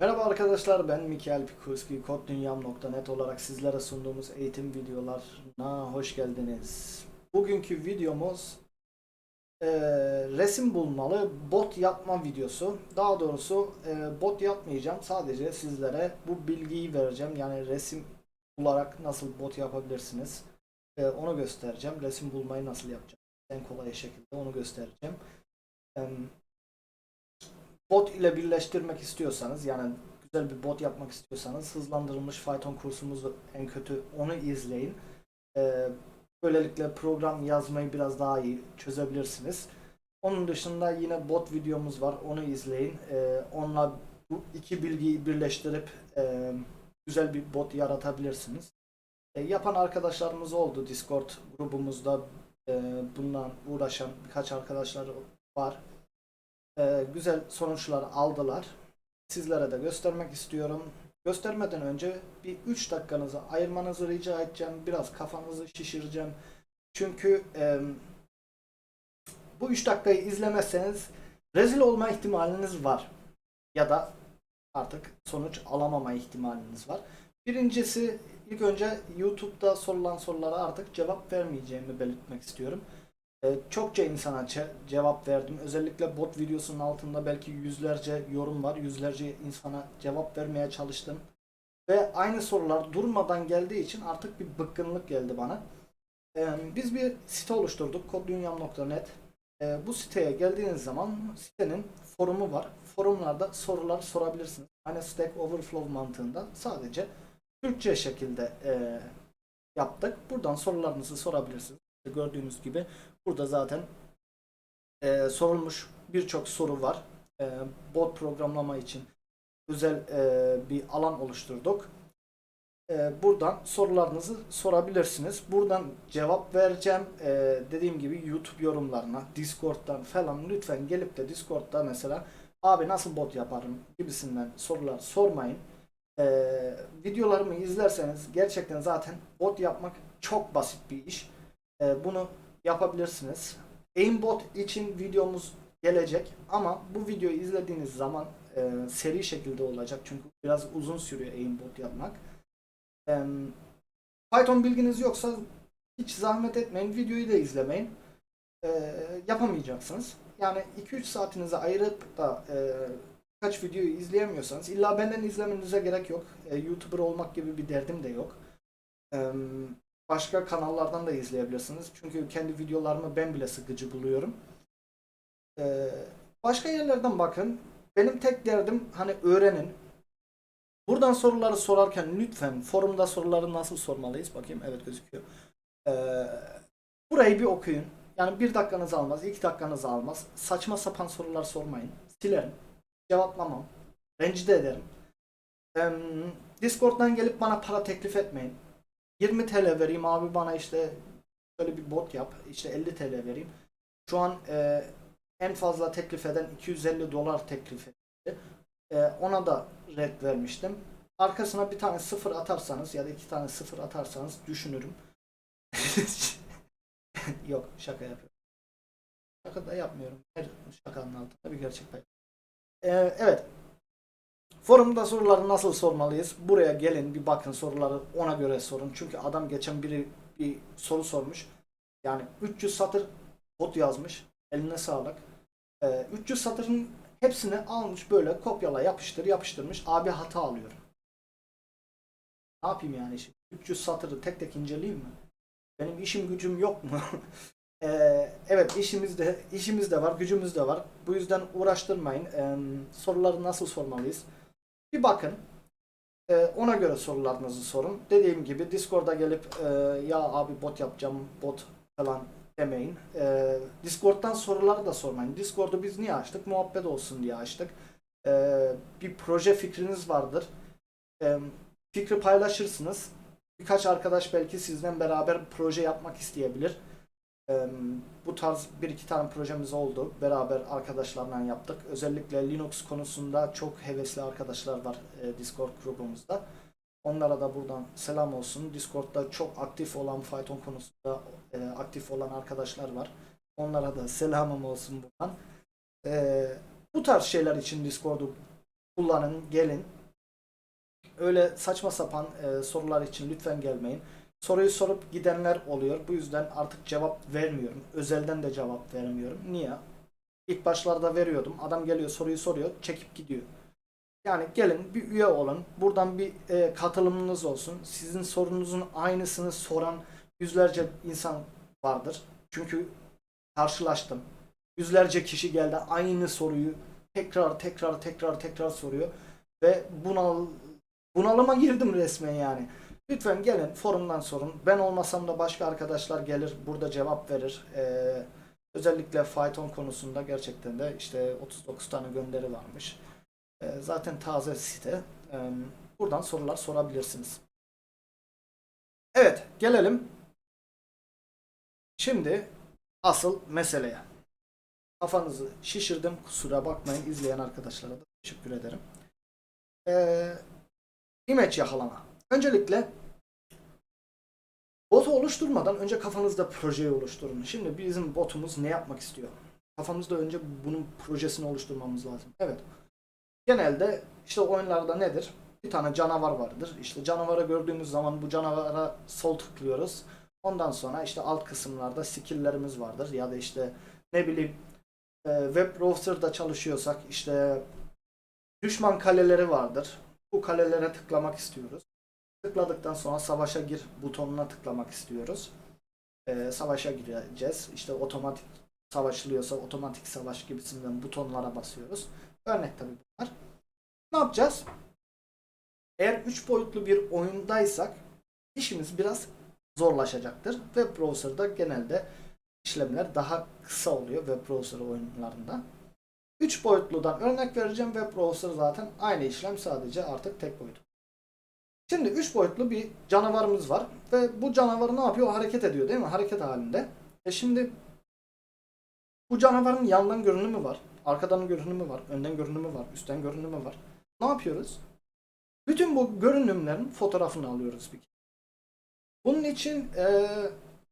Merhaba arkadaşlar ben Mikael Pikurski koddunyam.net olarak sizlere sunduğumuz eğitim videolarına hoş geldiniz. Bugünkü videomuz eee, resim bulmalı bot yapma videosu. Daha doğrusu eee, bot yapmayacağım sadece sizlere bu bilgiyi vereceğim. Yani resim bularak nasıl bot yapabilirsiniz Eee, onu göstereceğim. Resim bulmayı nasıl yapacağım en kolay şekilde onu göstereceğim. Em, bot ile birleştirmek istiyorsanız yani güzel bir bot yapmak istiyorsanız hızlandırılmış Python kursumuz en kötü onu izleyin. Ee, böylelikle program yazmayı biraz daha iyi çözebilirsiniz. Onun dışında yine bot videomuz var onu izleyin. Ee, onunla bu iki bilgiyi birleştirip e, güzel bir bot yaratabilirsiniz. E, yapan arkadaşlarımız oldu Discord grubumuzda e, bundan uğraşan birkaç arkadaşlar var e, güzel sonuçlar aldılar. Sizlere de göstermek istiyorum. Göstermeden önce bir 3 dakikanızı ayırmanızı rica edeceğim. Biraz kafanızı şişireceğim. Çünkü e, bu 3 dakikayı izlemezseniz rezil olma ihtimaliniz var. Ya da artık sonuç alamama ihtimaliniz var. Birincisi ilk önce YouTube'da sorulan sorulara artık cevap vermeyeceğimi belirtmek istiyorum. Ee, çokça insana ce- cevap verdim. Özellikle bot videosunun altında belki yüzlerce yorum var. Yüzlerce insana cevap vermeye çalıştım. Ve aynı sorular durmadan geldiği için artık bir bıkkınlık geldi bana. Ee, biz bir site oluşturduk. koddunyam.net Ee, Bu siteye geldiğiniz zaman sitenin forumu var. Forumlarda sorular sorabilirsiniz. Hani Stack Overflow mantığında sadece Türkçe şekilde yaptık. Buradan sorularınızı sorabilirsiniz. Gördüğünüz gibi Burada zaten e, sorulmuş birçok soru var. E, bot programlama için özel e, bir alan oluşturduk. E, buradan sorularınızı sorabilirsiniz. Buradan cevap vereceğim. E, dediğim gibi YouTube yorumlarına, Discord'dan falan lütfen gelip de Discord'da mesela abi nasıl bot yaparım gibisinden sorular sormayın. E, videolarımı izlerseniz gerçekten zaten bot yapmak çok basit bir iş. E, bunu yapabilirsiniz. Aimbot için videomuz gelecek ama bu videoyu izlediğiniz zaman e, seri şekilde olacak çünkü biraz uzun sürüyor aimbot yapmak. E, Python bilginiz yoksa hiç zahmet etmeyin videoyu da izlemeyin. E, yapamayacaksınız. Yani 2-3 saatinizi ayırıp da e, kaç videoyu izleyemiyorsanız illa benden izlemenize gerek yok. E, YouTuber olmak gibi bir derdim de yok. E, başka kanallardan da izleyebilirsiniz. Çünkü kendi videolarımı ben bile sıkıcı buluyorum. Ee, başka yerlerden bakın. Benim tek derdim hani öğrenin. Buradan soruları sorarken lütfen forumda soruları nasıl sormalıyız? Bakayım evet gözüküyor. Ee, burayı bir okuyun. Yani bir dakikanızı almaz, iki dakikanızı almaz. Saçma sapan sorular sormayın. Silerim. Cevaplamam. Rencide ederim. Ee, Discord'dan gelip bana para teklif etmeyin. 20 TL vereyim abi bana işte böyle bir bot yap. İşte 50 TL vereyim. Şu an e, en fazla teklif eden 250 dolar teklif etti. E, ona da red vermiştim. Arkasına bir tane sıfır atarsanız ya da iki tane sıfır atarsanız düşünürüm. Yok şaka yapıyorum. Şaka da yapmıyorum. Her şakanın altında bir gerçek var. E, evet. Forumda soruları nasıl sormalıyız? Buraya gelin bir bakın soruları ona göre sorun. Çünkü adam geçen biri bir soru sormuş. Yani 300 satır bot yazmış. Eline sağlık. Ee, 300 satırın hepsini almış böyle kopyala yapıştır yapıştırmış. Abi hata alıyor. Ne yapayım yani şimdi? 300 satırı tek tek inceleyeyim mi? Benim işim gücüm yok mu? Ee, evet işimiz de işimiz de var, gücümüz de var. Bu yüzden uğraştırmayın. Ee, soruları nasıl sormalıyız? Bir bakın. Ee, ona göre sorularınızı sorun. Dediğim gibi Discord'a gelip e, ya abi bot yapacağım, bot falan demeyin. Ee, Discord'dan soruları da sormayın. Discord'u biz niye açtık? Muhabbet olsun diye açtık. Ee, bir proje fikriniz vardır. Ee, fikri paylaşırsınız. Birkaç arkadaş belki sizden beraber proje yapmak isteyebilir. Bu tarz bir iki tane projemiz oldu. Beraber arkadaşlarla yaptık. Özellikle Linux konusunda çok hevesli arkadaşlar var Discord grubumuzda. Onlara da buradan selam olsun. Discord'da çok aktif olan Python konusunda aktif olan arkadaşlar var. Onlara da selamım olsun buradan. Bu tarz şeyler için Discord'u kullanın, gelin. Öyle saçma sapan sorular için lütfen gelmeyin. Soruyu sorup gidenler oluyor. Bu yüzden artık cevap vermiyorum. Özelden de cevap vermiyorum. Niye? İlk başlarda veriyordum. Adam geliyor soruyu soruyor, çekip gidiyor. Yani gelin bir üye olun. Buradan bir e, katılımınız olsun. Sizin sorunuzun aynısını soran yüzlerce insan vardır. Çünkü karşılaştım. Yüzlerce kişi geldi aynı soruyu tekrar tekrar tekrar tekrar soruyor ve bunal bunalıma girdim resmen yani. Lütfen gelin forumdan sorun. Ben olmasam da başka arkadaşlar gelir burada cevap verir. Ee, özellikle Python konusunda gerçekten de işte 39 tane gönderi varmış. Ee, zaten taze site. Ee, buradan sorular sorabilirsiniz. Evet gelelim. Şimdi asıl meseleye. Kafanızı şişirdim. Kusura bakmayın izleyen arkadaşlara da teşekkür ederim. Ee, image yakalama. Öncelikle botu oluşturmadan önce kafanızda projeyi oluşturun. Şimdi bizim botumuz ne yapmak istiyor? Kafamızda önce bunun projesini oluşturmamız lazım. Evet. Genelde işte oyunlarda nedir? Bir tane canavar vardır. İşte canavarı gördüğümüz zaman bu canavara sol tıklıyoruz. Ondan sonra işte alt kısımlarda skill'lerimiz vardır. Ya da işte ne bileyim e, web browser'da çalışıyorsak işte düşman kaleleri vardır. Bu kalelere tıklamak istiyoruz. Tıkladıktan sonra savaşa gir butonuna tıklamak istiyoruz. E, savaşa gireceğiz. İşte otomatik savaşılıyorsa otomatik savaş gibisinden butonlara basıyoruz. Örnek tabii bunlar. Ne yapacağız? Eğer 3 boyutlu bir oyundaysak işimiz biraz zorlaşacaktır. Web browser'da genelde işlemler daha kısa oluyor web browser oyunlarında. 3 boyutludan örnek vereceğim. Web browser zaten aynı işlem sadece artık tek boyut. Şimdi 3 boyutlu bir canavarımız var ve bu canavar ne yapıyor? Hareket ediyor değil mi? Hareket halinde. E şimdi bu canavarın yandan görünümü var, arkadan görünümü var, önden görünümü var, üstten görünümü var. Ne yapıyoruz? Bütün bu görünümlerin fotoğrafını alıyoruz bir kere. Bunun için e,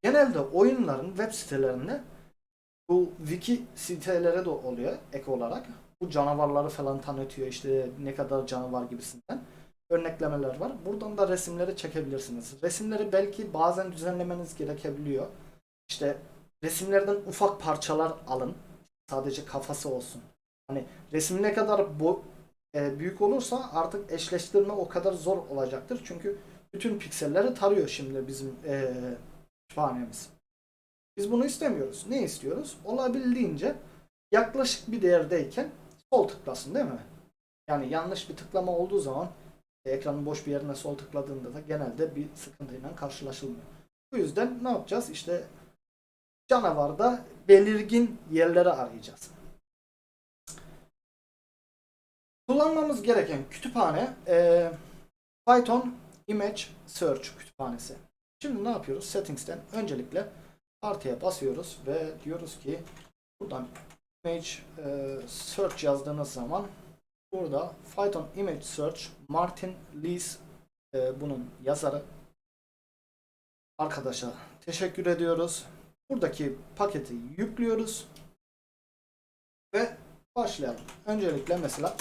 genelde oyunların web sitelerinde bu wiki sitelere de oluyor ek olarak. Bu canavarları falan tanıtıyor işte ne kadar canavar gibisinden örneklemeler var. Buradan da resimleri çekebilirsiniz. Resimleri belki bazen düzenlemeniz gerekebiliyor. İşte resimlerden ufak parçalar alın. Sadece kafası olsun. Hani resim ne kadar bu e, büyük olursa artık eşleştirme o kadar zor olacaktır. Çünkü bütün pikselleri tarıyor şimdi bizim e, kütüphanemiz. Biz bunu istemiyoruz. Ne istiyoruz? Olabildiğince yaklaşık bir değerdeyken sol tıklasın değil mi? Yani yanlış bir tıklama olduğu zaman ekranın boş bir yerine sol tıkladığında da genelde bir sıkıntıyla karşılaşılmıyor. Bu yüzden ne yapacağız? İşte canavarda belirgin yerleri arayacağız. Kullanmamız gereken kütüphane e, Python Image Search kütüphanesi. Şimdi ne yapıyoruz? Settings'ten öncelikle artıya basıyoruz ve diyoruz ki buradan Image e, Search yazdığınız zaman burada Python Image Search Martin Lees e, bunun yazarı arkadaşa teşekkür ediyoruz. Buradaki paketi yüklüyoruz ve başlayalım. Öncelikle mesela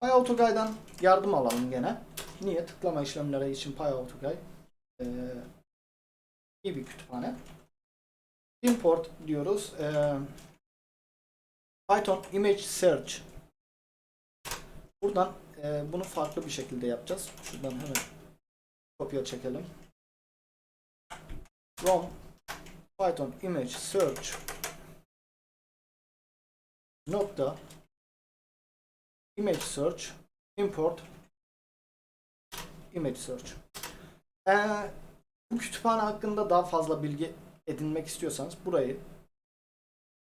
PyAutoGuide'dan yardım alalım gene. Niye? Tıklama işlemleri için PyAutoGuide ee, iyi bir kütüphane. Import diyoruz. Ee, Python Image Search. Buradan e, bunu farklı bir şekilde yapacağız. Şuradan hemen kopya çekelim. From Python Image Search nokta image search import image search ee, bu kütüphane hakkında daha fazla bilgi edinmek istiyorsanız burayı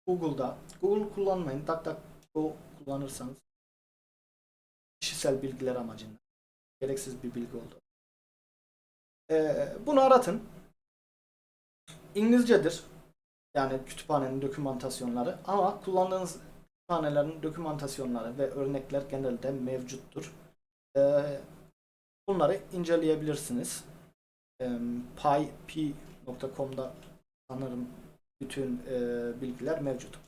Google'da Google kullanmayın DuckDuckGo kullanırsanız kişisel bilgiler amacıyla gereksiz bir bilgi oldu. Ee, bunu aratın. İngilizcedir. Yani kütüphanenin dokümantasyonları ama kullandığınız kütüphanelerin dokümantasyonları ve örnekler genelde mevcuttur. Ee, bunları inceleyebilirsiniz. Ee, pyp.com'da sanırım bütün e, bilgiler mevcut.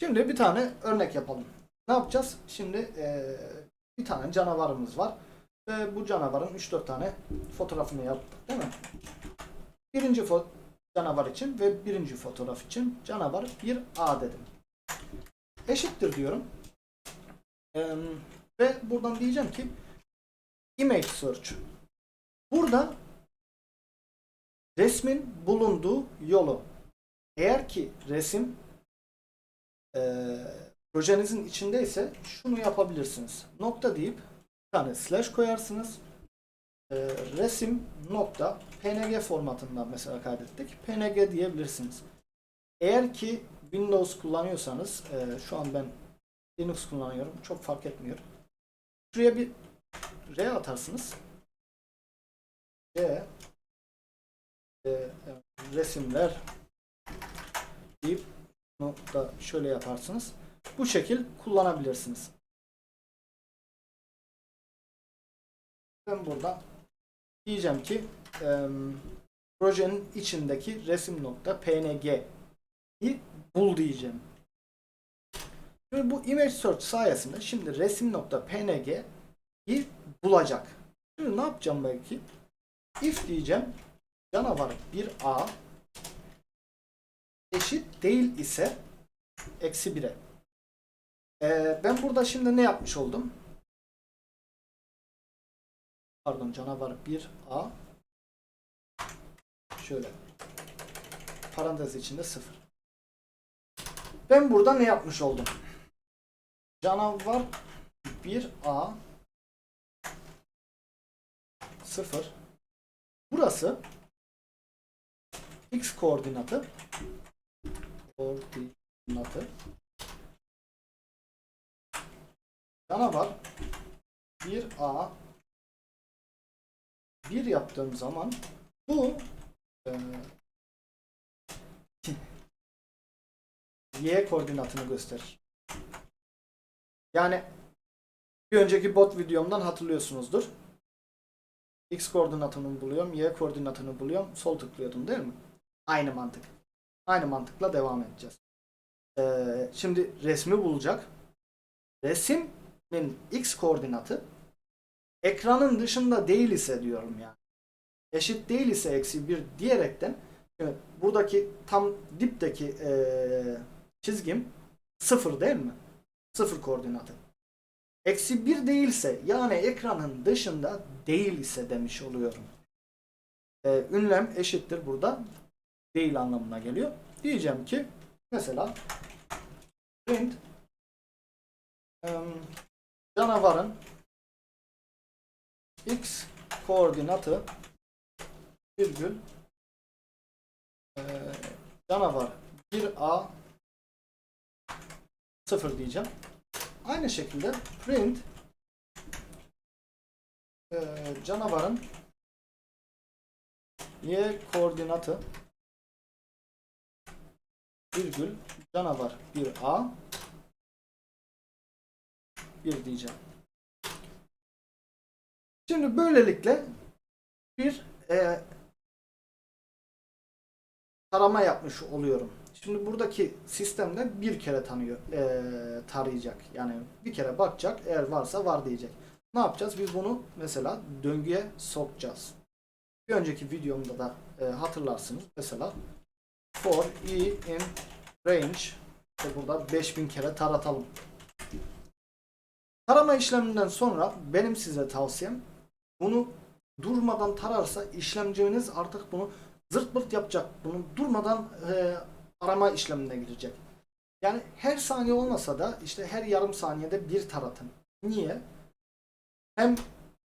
Şimdi bir tane örnek yapalım. Ne yapacağız? Şimdi e, bir tane canavarımız var. Ve bu canavarın 3-4 tane fotoğrafını yaptık değil mi? Birinci canavar için ve birinci fotoğraf için canavar bir A dedim. Eşittir diyorum. Eee, ve buradan diyeceğim ki image search. Burada resmin bulunduğu yolu. Eğer ki resim eee, projenizin içindeyse şunu yapabilirsiniz. Nokta deyip bir tane slash koyarsınız. Eee, resim nokta png formatından mesela kaydettik. png diyebilirsiniz. Eğer ki Windows kullanıyorsanız eee, şu an ben Linux kullanıyorum. Çok fark etmiyor. Şuraya bir R atarsınız. R e, resimler deyip da şöyle yaparsınız. Bu şekil kullanabilirsiniz. Ben burada diyeceğim ki e, projenin içindeki resim nokta png'yi bul diyeceğim. Şimdi bu image search sayesinde şimdi resim nokta png'yi bulacak. Şimdi ne yapacağım belki? If diyeceğim canavar 1a eşit değil ise eksi 1'e. Ee, ben burada şimdi ne yapmış oldum? Pardon canavar 1a şöyle parantez içinde 0. Ben burada ne yapmış oldum? Canavar 1a 0 Burası x koordinatı koordinatı canavar 1a 1 yaptığım zaman bu e, y koordinatını gösterir. Yani bir önceki bot videomdan hatırlıyorsunuzdur. X koordinatını buluyorum, Y koordinatını buluyorum. Sol tıklıyordum değil mi? Aynı mantık. Aynı mantıkla devam edeceğiz. Ee, şimdi resmi bulacak. Resmin X koordinatı ekranın dışında değil ise diyorum yani. Eşit değil ise eksi 1 diyerekten buradaki tam dipteki ee, çizgim sıfır değil mi? Sıfır koordinatı. Eksi 1 değilse yani ekranın dışında değil ise demiş oluyorum. Ee, ünlem eşittir burada. Değil anlamına geliyor. Diyeceğim ki mesela print em, canavarın x koordinatı virgül e, canavar 1a 0 diyeceğim. Aynı şekilde print e, canavarın y koordinatı virgül canavar 1a 1 diyeceğim. Şimdi böylelikle bir e, tarama yapmış oluyorum. Şimdi buradaki sistemde bir kere tanıyor, e, tarayacak. Yani bir kere bakacak, eğer varsa var diyecek. Ne yapacağız? Biz bunu mesela döngüye sokacağız. Bir önceki videomda da e, hatırlarsınız. Mesela for i in range işte burada 5000 kere taratalım. Tarama işleminden sonra benim size tavsiyem bunu durmadan tararsa işlemciniz artık bunu zırt pırt yapacak. Bunu durmadan e, arama işlemine girecek. Yani her saniye olmasa da işte her yarım saniyede bir taratın. Niye? Hem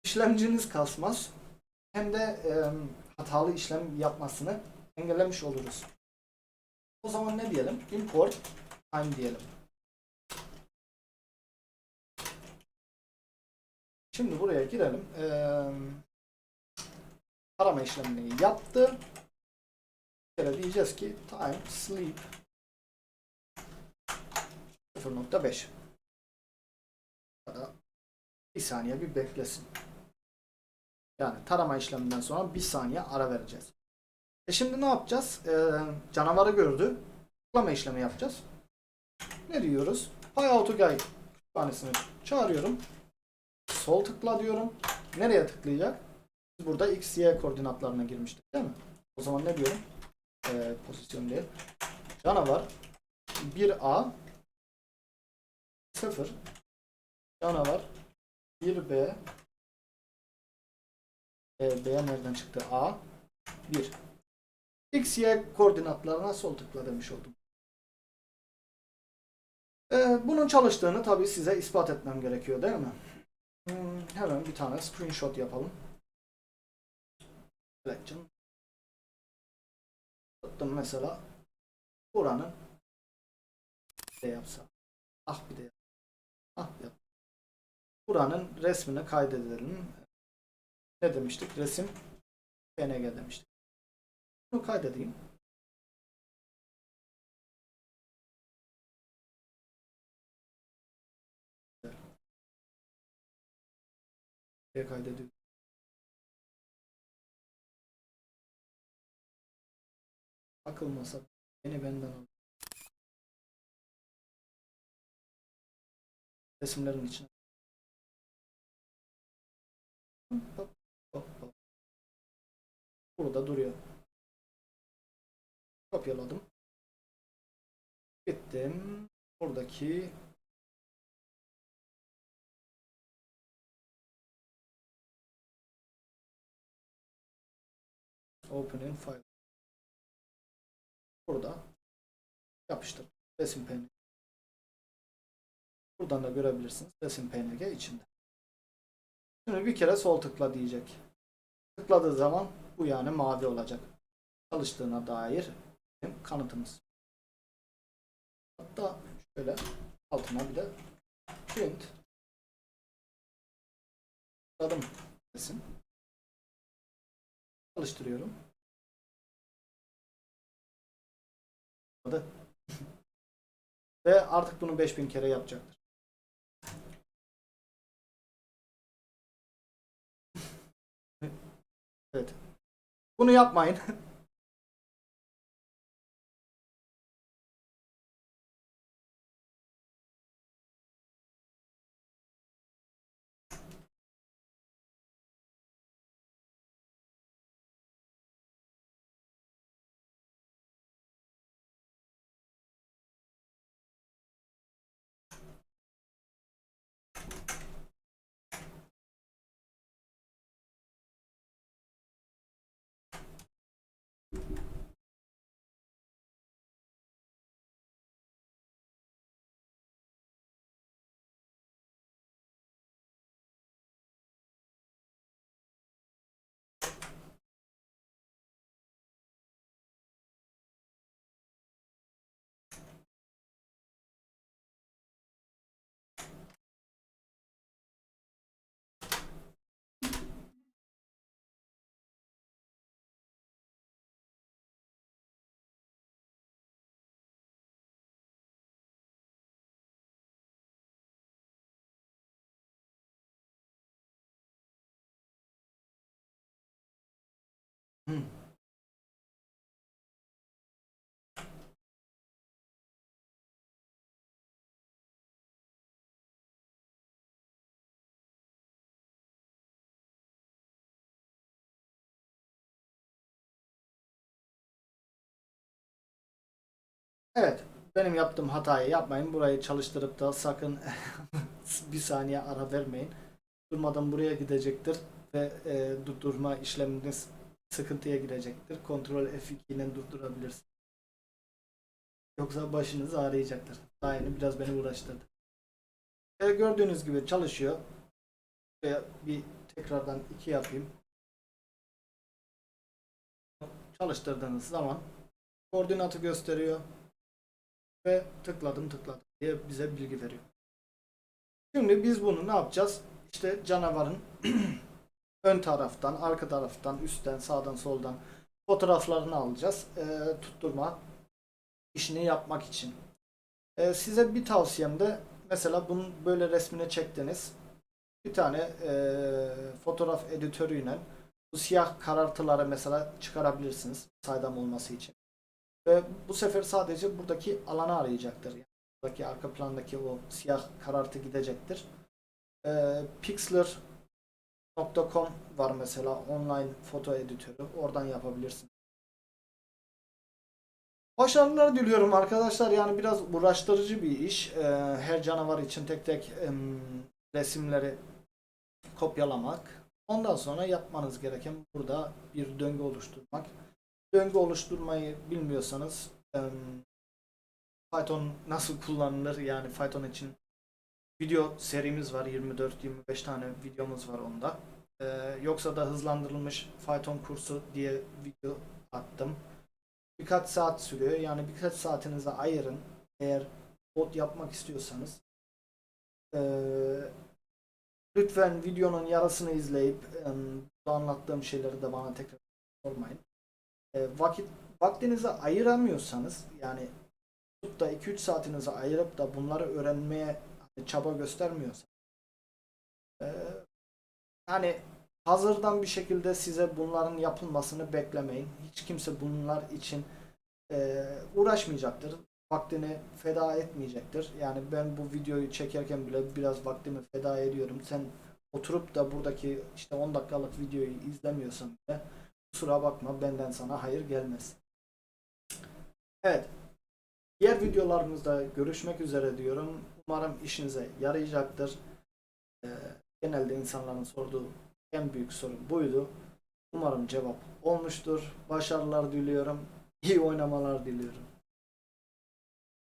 işlemciniz kasmaz hem de e, hatalı işlem yapmasını engellemiş oluruz. O zaman ne diyelim? Import time diyelim. Şimdi buraya girelim. Ee, arama işlemini yaptı. Bir kere diyeceğiz ki time sleep 0.5 ya da bir saniye bir beklesin. Yani tarama işleminden sonra bir saniye ara vereceğiz. E şimdi ne yapacağız? Ee, canavarı gördü. Tıklama işlemi yapacağız. Ne diyoruz? PyAutoGuide kütüphanesini çağırıyorum. Sol tıkla diyorum. Nereye tıklayacak? Biz burada x, y koordinatlarına girmiştik değil mi? O zaman ne diyorum? Ee, pozisyon değil. Canavar 1A 0 Canavar 1B e, B nereden çıktı? A 1 X, Y koordinatlarına sol tıkla demiş oldum. Ee, bunun çalıştığını tabii size ispat etmem gerekiyor değil mi? Hmm, hemen bir tane screenshot yapalım. Canım. Tuttum mesela buranın de yapsam. Ah bir de yap. Ah yap. Buranın resmini kaydedelim. Ne demiştik? Resim PNG demiştik. Bunu kaydedeyim. Kaydediyor? Akılmasa beni benden al. Resimlerin içine. Burada duruyor. Kopyaladım. Gittim. Buradaki Open in file. Burada yapıştır. Resim PNG. Buradan da görebilirsiniz. Resim PNG içinde. Şimdi bir kere sol tıkla diyecek. Tıkladığı zaman bu yani mavi olacak. Çalıştığına dair kanıtımız. Hatta şöyle altına bir de print adım resim çalıştırıyorum. Ve artık bunu 5000 kere yapacaktır. Evet. Bunu yapmayın. Evet, benim yaptığım hatayı yapmayın. Burayı çalıştırıp da sakın bir saniye ara vermeyin. Durmadan buraya gidecektir ve e, durdurma işleminiz sıkıntıya girecektir. Kontrol F2 ile durdurabilirsiniz. Yoksa başınız ağrıyacaktır. Daha yeni biraz beni uğraştırdı. E, gördüğünüz gibi çalışıyor. Ve bir tekrardan iki yapayım. Çalıştırdığınız zaman koordinatı gösteriyor ve tıkladım tıkladım diye bize bilgi veriyor. Şimdi biz bunu ne yapacağız? İşte canavarın ön taraftan, arka taraftan, üstten, sağdan, soldan fotoğraflarını alacağız. Ee, tutturma işini yapmak için. Ee, size bir tavsiyem de mesela bunun böyle resmini çektiniz. Bir tane e, fotoğraf editörüyle bu siyah karartıları mesela çıkarabilirsiniz saydam olması için. Ve bu sefer sadece buradaki alanı arayacaktır. Yani buradaki arka plandaki o siyah karartı gidecektir. Ee, Pixlr.com var mesela online foto editörü. Oradan yapabilirsin. Başarılar diliyorum arkadaşlar. Yani biraz uğraştırıcı bir iş. Ee, her canavar için tek tek em, resimleri kopyalamak. Ondan sonra yapmanız gereken burada bir döngü oluşturmak. Döngü oluşturmayı bilmiyorsanız Python nasıl kullanılır yani Python için video serimiz var 24-25 tane videomuz var onda. Ee, yoksa da hızlandırılmış Python kursu diye video attım. Birkaç saat sürüyor. Yani birkaç saatinizi ayırın. Eğer kod yapmak istiyorsanız ee, lütfen videonun yarısını izleyip bu anlattığım şeyleri de bana tekrar sormayın. Ee, vakit vaktinizi ayıramıyorsanız yani tutup da 2-3 saatinizi ayırıp da bunları öğrenmeye çaba göstermiyorsanız ee, yani hazırdan bir şekilde size bunların yapılmasını beklemeyin. Hiç kimse bunlar için e, uğraşmayacaktır. Vaktini feda etmeyecektir. Yani ben bu videoyu çekerken bile biraz vaktimi feda ediyorum. Sen oturup da buradaki işte 10 dakikalık videoyu izlemiyorsan bile kusura bakma benden sana hayır gelmez. Evet. Diğer videolarımızda görüşmek üzere diyorum. Umarım işinize yarayacaktır. Ee, genelde insanların sorduğu en büyük sorun buydu. Umarım cevap olmuştur. Başarılar diliyorum. İyi oynamalar diliyorum.